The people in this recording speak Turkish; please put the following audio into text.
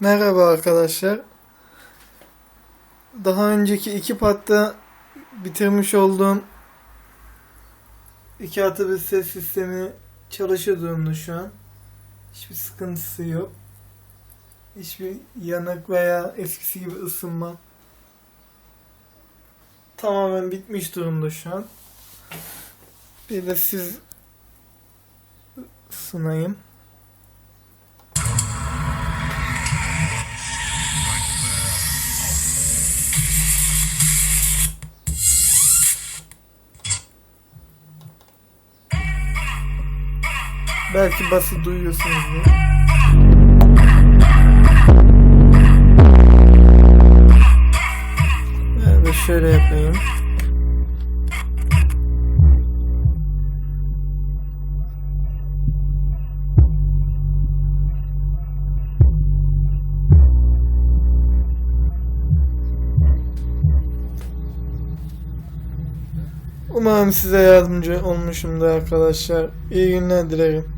Merhaba arkadaşlar. Daha önceki iki partta bitirmiş olduğum iki atı bir ses sistemi durumda şu an. Hiçbir sıkıntısı yok. Hiçbir yanık veya eskisi gibi ısınma tamamen bitmiş durumda şu an. Bir de siz ısınayım. Belki basit duyuyorsunuzdur. Ben de şöyle yapayım. Umarım size yardımcı olmuşumdur arkadaşlar. İyi günler dilerim.